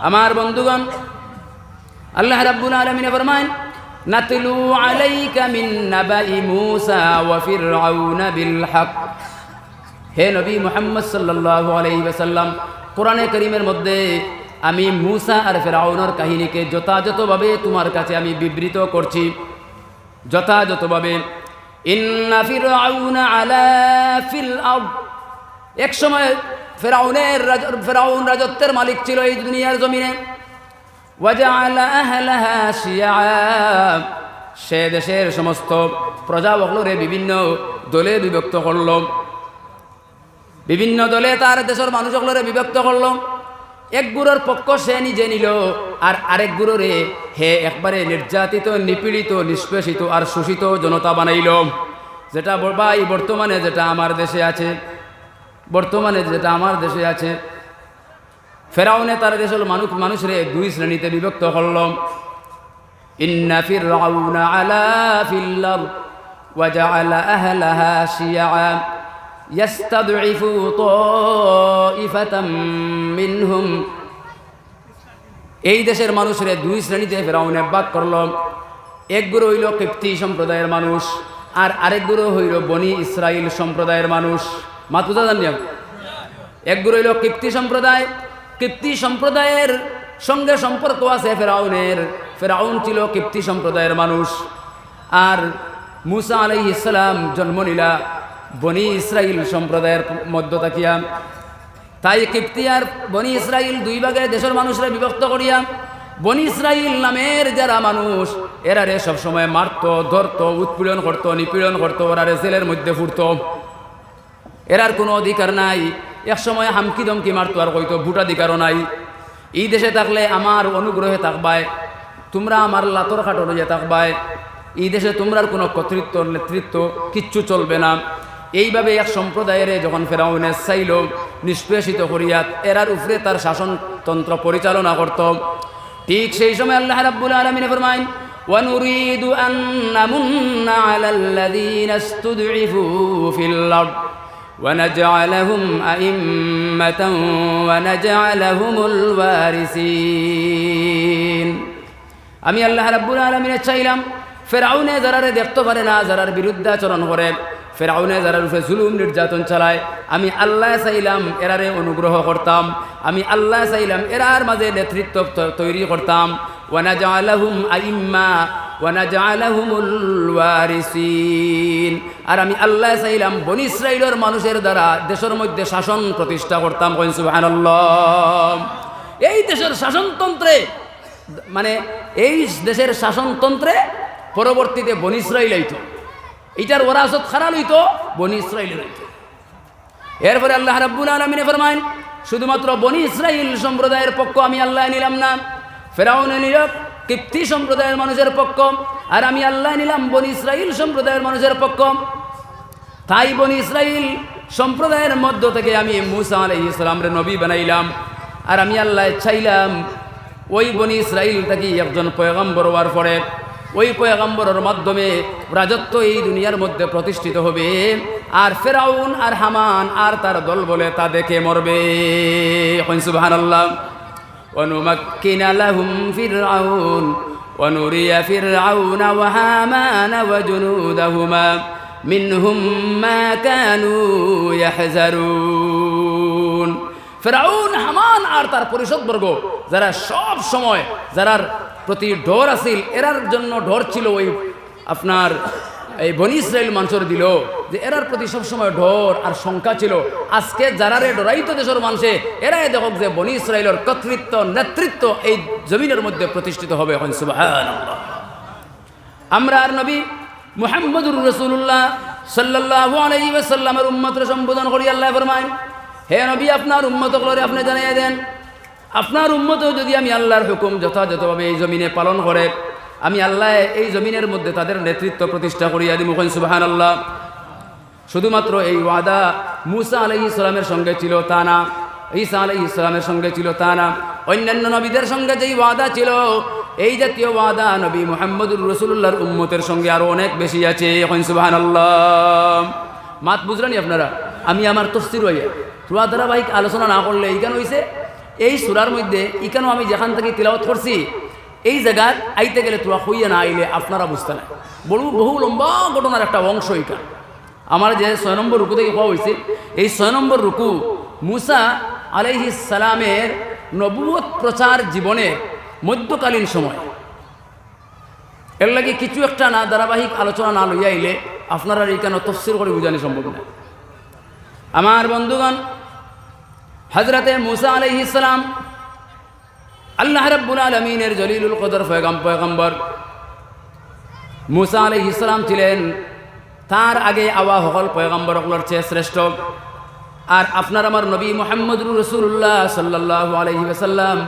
আমার বন্ধুগণ, আল্লাহ রাব্বুল আলামিন ফরমান নাতলু আলাইকা মিন নাবাই মূসা ওয়া ফিরআউন বিল হক। হে নবী মুহাম্মদ সাল্লাল্লাহু আলাইহি ওয়াসাল্লাম, কোরআনে করিমের মধ্যে আমি মূসা আর ফেরাউনের কাহিনীকে যথাযথভাবে তোমার কাছে আমি বিবৃত করছি। যথাযথভাবে, ইন্না ফিরআউন আলা ফিল আরদ। এক সময় ফেরাউনের ফেরাউন রাজত্বের মালিক ছিল এই দুনিয়ার জমিনে। সে দেশের সমস্ত প্রজাবকলরে বিভিন্ন দলে বিভক্ত করল। বিভিন্ন দলে তার দেশের মানুষগুলোরে বিভক্ত করল। এক গুরুর পক্ষ সে নিজে নিল, আর আরেক গুরুরে হে একবারে নির্যাতিত, নিপীড়িত, নিষ্পেষিত আর শোষিত জনতা বানাইল। যেটা এই বর্তমানে যেটা আমার দেশে আছে বর্তমানে যেটা আমার দেশে আছে ফেরাউনে তার দেশের মানুষ মানুষরে দুই শ্রেণীতে বিভক্ত করল ইন্না ফিরআউনা আলা ফিল আরদ وجعل أهلها شيعا يستضعف طائفة منهم এই দেশের মানুষের দুই শ্রেণীতে ফেরাউনে বাক করল এক গুরু হইল কিপ্তি সম্প্রদায়ের মানুষ আর আরেক গুরু হইল বনি ইসরাইল সম্প্রদায়ের মানুষ জানিয়াম এক গুরু হইল কিপ্তি সম্প্রদায়। কিপ্তি সম্প্রদায়ের সঙ্গে সম্পর্ক আছে ফেরাউনের। ফেরাউন ছিল কিপ্তি সম্প্রদায়ের মানুষ। আর মুসা আলাই ইসলাম জন্ম নিলা বনি ইসরাইল সম্প্রদায়ের মধ্য থাকিয়া। তাই কিপ্তি আর বনি ইসরাইল দুই ভাগে দেশের মানুষরা বিভক্ত করিয়া, বনি ইসরাইল নামের যারা মানুষ, এরারে সবসময় মারত, ধরত, উৎপীড়ন করত, নিপীড়ন করত, ওরারে জেলের মধ্যে ফুটত এরার কোনো অধিকার নাই এক সময় হামকি দমকি মারতো আর কইতো ভোটাধিকারও নাই এই দেশে থাকলে আমার অনুগ্রহে থাকবায় তোমরা আমার লাতর খাটো লইয়া থাকবায় এই দেশে তোমরার কোনো কর্তৃত্ব নেতৃত্ব কিচ্ছু চলবে না এইভাবে এক সম্প্রদায়ের যখন ফেরাউনে চাইল নিষ্পেষিত করিয়া এরার উপরে তার শাসনতন্ত্র পরিচালনা করত ঠিক সেই সময় আল্লাহ রাব্বুল আলামিন ফরমাইন ونريد أن نمن على الذين استضعفوا في الأرض ونجعلهم أئمة ونجعلهم الوارثين আমি আল্লাহ রাব্বুল আলমিনে চাইলাম ফেরাউনে যারারে দেখতে পারে না যারার বিরুদ্ধে আচরণ করে ফেরাউনে যারার উপরে জুলুম নির্যাতন চালায় আমি আল্লাহ চাইলাম এরারে অনুগ্রহ করতাম আমি আল্লাহ চাইলাম এরার মাঝে নেতৃত্ব ত- তৈরি করতাম ওয়ানা জালাহুম আইম্মা ওয়ানা জালাহুমুল ওয়ারিসিন আর আমি আল্লাহ চাইলাম, বনি ইসরাইলের মানুষের দ্বারা দেশের মধ্যে শাসন প্রতিষ্ঠা করতাম এই দেশের শাসনতন্ত্রে মানে এই দেশের শাসনতন্ত্রে পরবর্তীতে বন ইসরাইল আইতো। এইটার ওরাসত খারাপ হইতো, বন ইসরাইল হইতো এরপরে আল্লাহ রাব্বুল আলমিনে ফরমাইন, শুধুমাত্র বনি ইসরাইল সম্প্রদায়ের পক্ষ আমি আল্লাহ নিলাম না। ফেরাউনে নিল কিপ্তি সম্প্রদায়ের মানুষের পক্ষ আর আমি আল্লাহ নিলাম বনি ইসরাইল সম্প্রদায়ের মানুষের পক্ষ তাই বনি ইসরাইল সম্প্রদায়ের মধ্য থেকে আমি মুসা আলাই ইসলামরে নবী বানাইলাম। আর আমি আল্লাহ চাইলাম, ওই বনি ইসরাইল থেকে একজন পয়গম্বর হওয়ার পরে, ওই পয়গম্বরের মাধ্যমে রাজত্ব এই দুনিয়ার মধ্যে প্রতিষ্ঠিত হবে। আর ফেরাউন আর হামান আর তার দল বলে তা দেখে মরবে। সুবাহান আল্লাহ ونمكن لهم فرعون ونري فرعون وهامان وجنودهما منهم ما كانوا يحذرون ফেরাউন হামান আর তার পরিষদবর্গ যারা সব সময় যারার প্রতি ডর আছিল এরার জন্য ডর ছিল ওই আপনার এই বনি ইসরায়েল মানুষের দিল যে এরার প্রতি সবসময় ডর আর শঙ্কা ছিল। আজকে যারারে ডরাইতো দেশের মানুষে, এরাই দেখক যে বনি ইসরায়েলের কর্তৃত্ব, নেতৃত্ব এই জমিনের মধ্যে প্রতিষ্ঠিত হবে এখন আমরা আর নবী মুহাম্মদুর রসুল্লাহ সাল্লাল্লাহু আলাইহি ওয়াসাল্লামের উম্মতরে সম্বোধন করি, আল্লাহ ফরমায়, হে নবী, আপনার উম্মত করে আপনি জানিয়ে দেন। আপনার উম্মত যদি আমি আল্লাহর হুকুম যথাযথভাবে এই জমিনে পালন করে আমি আল্লাহ এই জমিনের মধ্যে তাদের নেতৃত্ব প্রতিষ্ঠা করিয়া দিই মুখন সুবাহান আল্লাহ শুধুমাত্র এই ওয়াদা মুসা আলাই ইসলামের সঙ্গে ছিল তা না, ঈসা আলাই ইসলামের সঙ্গে ছিল তা না, অন্যান্য নবীদের সঙ্গে যেই ওয়াদা ছিল, এই জাতীয় ওয়াদা নবী মোহাম্মদুর রসুল্লাহর উম্মতের সঙ্গে আরও অনেক বেশি আছে এখন সুবাহান আল্লাহ মাত বুঝলেনি আপনারা? আমি আমার তস্তির হইয়া তোরা ধারাবাহিক আলোচনা না করলে এইখান হইছে? এই সুরার মধ্যে ইখানেও আমি যেখান থেকে তিলাওয়াত করছি এই জায়গায় আইতে গেলে তোরা হইয়া না আইলে আপনারা বুঝতে না বড় বহু লম্বা ঘটনার একটা অংশ এখান আমার যে ছয় নম্বর রুকু থেকে হওয়া হয়েছে, এই ছয় নম্বর রুকু মুসা আলাইহিস সালামের নবুয়ত প্রচার জীবনের মধ্যকালীন সময়। এর লাগে কিছু একটা না ধারাবাহিক আলোচনা না লইয়া আইলে আপনারা এইখানে তফসির করে বুঝানো সম্ভব না। আমার বন্ধুগণ হজরতে মুসা আলহ ইসলাম আল্লাহ রব্বুল আলমিনের জলিলুল কদর ফয়গাম পয়গম্বর। মুসা আলহ ইসলাম ছিলেন তার আগে আওয়া হকল পয়গম্বর হকলর চেয়ে শ্রেষ্ঠ। আর আপনার আমার নবী মোহাম্মদুর রসুল্লাহ সাল্লাহ আলহি সাল্লাম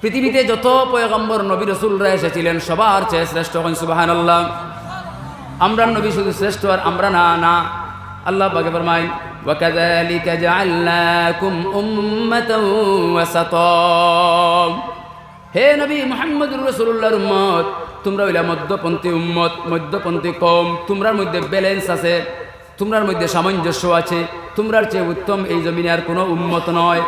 পৃথিবীতে যত পয়গম্বর নবী রসুলরা এসেছিলেন, সবার চেয়ে শ্রেষ্ঠ হন সুবাহান আল্লাহ আমরা নবী শুধু শ্রেষ্ঠ আর আমরা না না। আল্লাহ বাগে ফরমাই وكذلك جعلناكم أمة وسطا হে নবী মোহাম্মদুর রসুল্লাহর উম্মত তোমরা হইলা মধ্যপন্থী উম্মত মধ্যপন্থী কম তোমরার মধ্যে ব্যালেন্স আছে তোমরার মধ্যে সামঞ্জস্য আছে তোমরার চেয়ে উত্তম এই জমিনে আর কোনো উম্মত নয়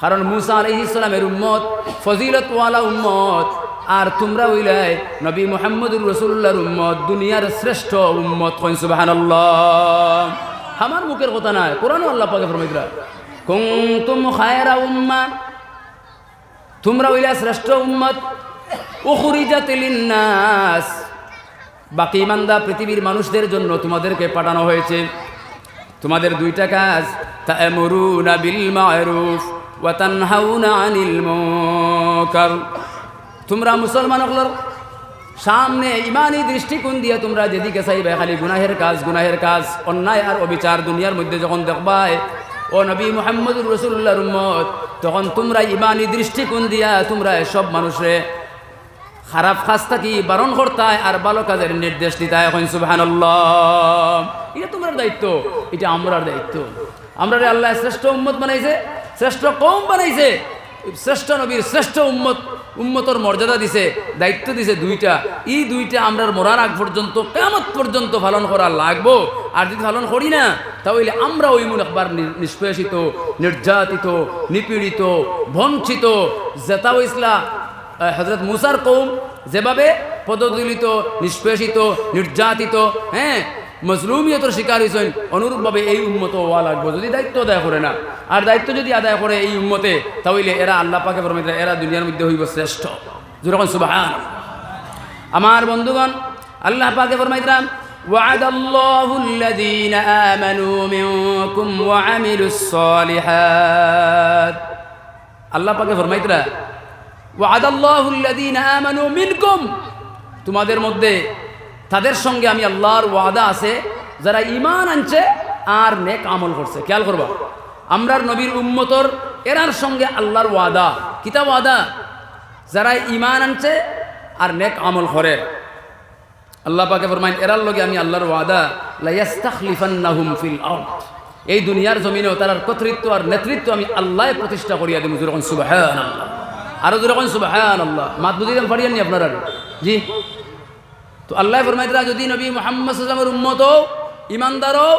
কারণ মুসা আলহ ইসলামের উম্মত ফজিলতওয়ালা উম্মত আর তোমরা হইলাই নবী মোহাম্মদুর রসুল্লাহর উম্মত দুনিয়ার শ্রেষ্ঠ উম্মত কইন সুবহানাল্লাহ আমার মুখের কথা নাই কোরআন আল্লাহ পাকে ফরমাইতরা কুনতুম খায়রা উম্মা তোমরা হইলা শ্রেষ্ঠ উম্মত, উখরিজাত লিন্নাস। বাকি ইমানদা পৃথিবীর মানুষদের জন্য তোমাদেরকে পাঠানো হয়েছে। তোমাদের দুইটা কাজ, তা'মুরুনা বিল মা'রুফ ওয়া তানহাউনা আনিল মুনকার। তোমরা মুসলমান হলর সামনে ইমানি দৃষ্টিকোণ দিয়ে তোমরা যেদিকে চাইবে, খালি গুনাহের কাজ গুনাহের কাজ। অন্যায় আর অবিচার দুনিয়ার মধ্যে যখন দেখবাই ও নবী মোহাম্মদুর রসুল্লাহর উম্মত, তখন তোমরা ইমানি দৃষ্টিকোণ দিয়া তোমরা সব মানুষরে খারাপ কাজ থাকি বারণ করতায় আর ভালো কাজের নির্দেশ দিতায়? এখন সুবাহান এটা তোমার দায়িত্ব, এটা আমরার দায়িত্ব। আমরা আল্লাহ শ্রেষ্ঠ উম্মত বানাইছে, শ্রেষ্ঠ কম বানাইছে, শ্রেষ্ঠ নবীর শ্রেষ্ঠ উম্মত উম্মতর মর্যাদা দিছে, দায়িত্ব দিছে দুইটা। এই দুইটা আমরা মরার আগ পর্যন্ত কেমত পর্যন্ত পালন করা লাগবো। আর যদি পালন করি না, তাহলে আমরা ওই মূল একবার নিষ্পেষিত, নির্যাতিত, নিপীড়িত, বঞ্চিত জেতা ইসলা হজরত মুসার কৌম যেভাবে পদদলিত, নিষ্পেষিত, নির্যাতিত হ্যাঁ মজলুমিয়তর শিকার হয়েছেন অনুরূপভাবে এই উন্মত হওয়া লাগবে যদি দায়িত্ব আদায় করে না আর দায়িত্ব যদি আদায় করে এই উন্মতে তাহলে এরা আল্লাহ পাকে ফরমাইতে এরা দুনিয়ার মধ্যে হইব শ্রেষ্ঠ যেরকম সুবাহান আমার বন্ধুগণ আল্লাহ পাকে ফরমাইতরাম وعد الله الذين آمنوا منكم وعملوا الصالحات আল্লাহ পাকে ফরমাইতরা وعد الله الذين آمنوا منكم তোমাদের মধ্যে তাদের সঙ্গে আমি আল্লাহর ওয়াদা আছে, যারা ইমান আনছে আর নেক আমল করছে। খেয়াল করবা। আমরার নবীর উম্মতর, এরার সঙ্গে আল্লাহর ওয়াদা। কিতা ওয়াদা? যারা ইমান আনছে আর নেক আমল করে। আল্লাহ পাকে ফরমাইন, এরার লগে আমি আল্লাহর ওয়াদা লাইয়াস্তাখলিফান্নাহুম ফিল আরদ। এই দুনিয়ার জমিনেও তার কর্তৃত্ব আর নেতৃত্ব আমি আল্লাহ প্রতিষ্ঠা করিয়া দিম। যখন সুবহানাল্লাহ। আরও যখন সুবহানাল্লাহ। মাত বুঝিলাম পারিয়েননি আপনারা? জি? তো আল্লাহ ফরমাইতরা যদি নবী মোহাম্মদ সাল্লামের উম্মত ইমানদারও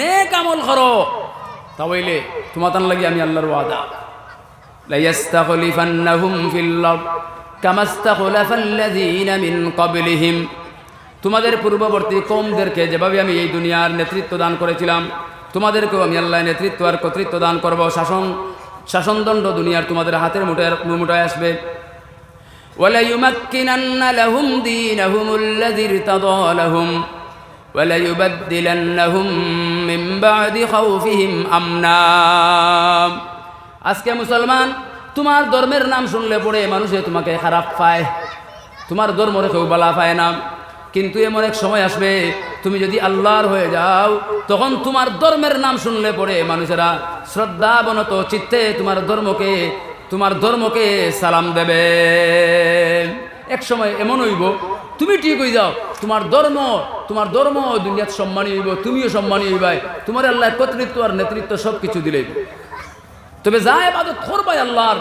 নেক আমল করো। তাহলে তোমার লাগি আমি আল্লাহর ওয়াদা। লাইয়াস্তাখলিফান্নাহুম ফিল আরদ কামাস্তাখলাফাল্লাযীনা মিন ক্বাবলিহিম। তোমাদের পূর্ববর্তী কমদেরকে যেভাবে আমি এই দুনিয়ার নেতৃত্ব দান করেছিলাম, তোমাদেরকেও আমি আল্লাহ নেতৃত্ব আর কর্তৃত্ব দান করব। শাসন, শাসনদণ্ড দুনিয়ার তোমাদের হাতের মুঠে মুঠোয় আসবে। وليمكنن لهم دينهم الذي ارتضى لهم وليبدلنهم من بعد خوفهم امنا আজকে মুসলমান তোমার ধর্মের নাম শুনলে পড়ে মানুষে তোমাকে খারাপ পায় তোমার ধর্মরে কেউ বলা পায় না কিন্তু এমন এক সময় আসবে তুমি যদি আল্লাহর হয়ে যাও তখন তোমার ধর্মের নাম শুনলে পড়ে মানুষেরা শ্রদ্ধাবনত চিত্তে তোমার ধর্মকে তোমার ধর্মকে সালাম দেবে। এক সময় এমন হইব, তুমি ঠিক হয়ে যাও, তোমার ধর্ম তোমার ধর্ম দুনিয়াত সম্মানী হইব, তুমিও সম্মানী হইবাই, তোমার আল্লাহ কর্তৃত্ব আর নেতৃত্ব সব কিছু দিলেই তবে যা এবাদত করবাই আল্লাহর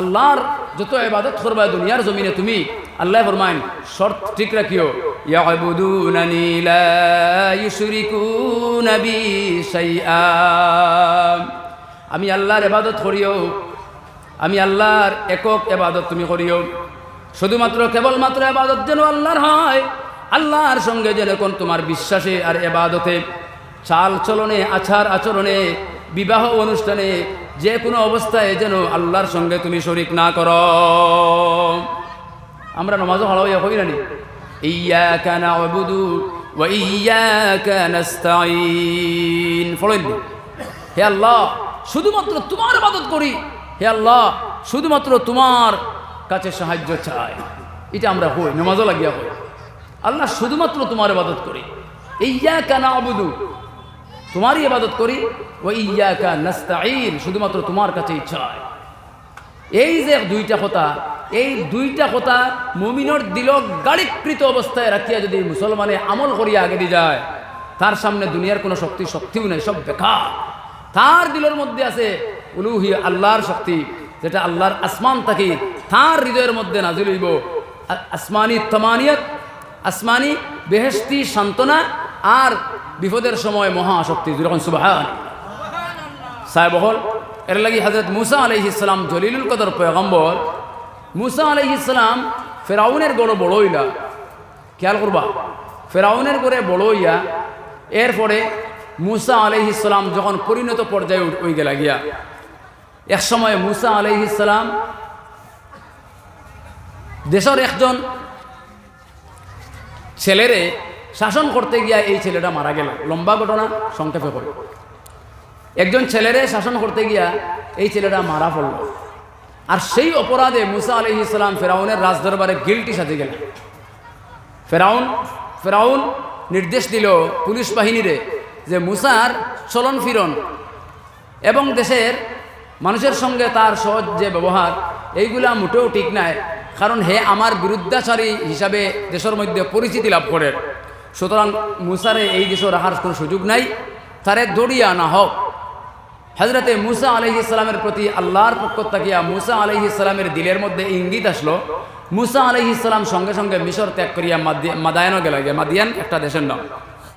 আল্লাহর যত এবাদত করবাই দুনিয়ার জমিনে তুমি, আল্লাহ ফরমাইন শর্ত ঠিক রাখিও। আমি আল্লাহর এবাদত করিও আমি আল্লাহর একক এবাদত তুমি করিও। শুধুমাত্র কেবলমাত্র এবাদত যেন আল্লাহর হয়, আল্লাহর সঙ্গে যেন কোন তোমার বিশ্বাসে আর এবাদতে, চাল চলনে, আচার আচরণে, বিবাহ অনুষ্ঠানে, যে কোনো অবস্থায় যেন আল্লাহর সঙ্গে তুমি শরিক না করো। আমরা নমাজও হলাইয়া হই নানি ওয়া ইয়াকা নাস্তাঈন। ফলেন হে আল্লাহ, শুধুমাত্র তোমার ইবাদত করি হে আল্লাহ, শুধুমাত্র তোমার কাছে সাহায্য চাই। এটা আমরা হই, নমাজও লাগিয়া হই। আল্লাহ শুধুমাত্র তোমার ইবাদত করি। ইয়াকা না'বুদু, তোমারই ইবাদত করি। ওয়া ইয়াকা নাস্তাঈন, শুধুমাত্র তোমার কাছেই চাই। এই যে দুইটা কথা, এই দুইটা কথা মুমিনর দিল গাড়িকৃত অবস্থায় রাখিয়া যদি মুসলমানে আমল করিয়া আগে দিয়ে যায়, তার সামনে দুনিয়ার কোনো শক্তি, শক্তিও নেই, সব বেকার। তার দিলের মধ্যে আছে উলুহি আল্লাহর শক্তি, যেটা আল্লাহর আসমান থাকি তার হৃদয়ের মধ্যে নাজিল হইব। আসমানি তমানিয়ত, আসমানি বেহেস্তি সান্ত্বনা আর বিপদের সময় মহাশক্তি যখন সুবাহান। সাহেব হল এর লাগি হজরত মুসা আলহি ইসলাম জলিলুল কদর পয়গম্বর। মুসা আলহি ইসলাম ফেরাউনের গড় বড় হইলা খেয়াল করবা, ফেরাউনের গড়ে বড় হইয়া এরপরে মুসা আলহি ইসলাম যখন পরিণত পর্যায়ে হয়ে গেলা গিয়া এক সময় মুসা আলহি ইসলাম দেশের একজন ছেলেরে শাসন করতে গিয়া এই ছেলেটা মারা গেল। লম্বা ঘটনা, সংক্ষেপে করে একজন ছেলেরে শাসন করতে গিয়া এই ছেলেটা মারা পড়ল। আর সেই অপরাধে মুসা আলহ ইসলাম ফেরাউনের রাজদরবারে গিলটি সাজে গেলেন। ফেরাউন ফেরাউন নির্দেশ দিল পুলিশ বাহিনীরে যে মুসার চলন ফিরন। এবং দেশের মানুষের সঙ্গে তার সহজ যে ব্যবহার, এইগুলা মোটেও ঠিক নাই। কারণ হে আমার বিরুদ্ধাচারী হিসাবে দেশের মধ্যে পরিচিতি লাভ করে। সুতরাং মুসারে এই দেশে রাখার কোনো সুযোগ নাই। তারে দড়িয়ে না হোক। হজরতে মুসা আলহি ইসলামের প্রতি আল্লাহর পক্ষ তাকিয়া মুসা আলহি ইসলামের দিলের মধ্যে ইঙ্গিত আসলো। মুসা আলহি ইসলাম সঙ্গে সঙ্গে মিশর ত্যাগ করিয়া মাদি- মাদায়ানও গেল মাদিয়ান একটা দেশের নাম।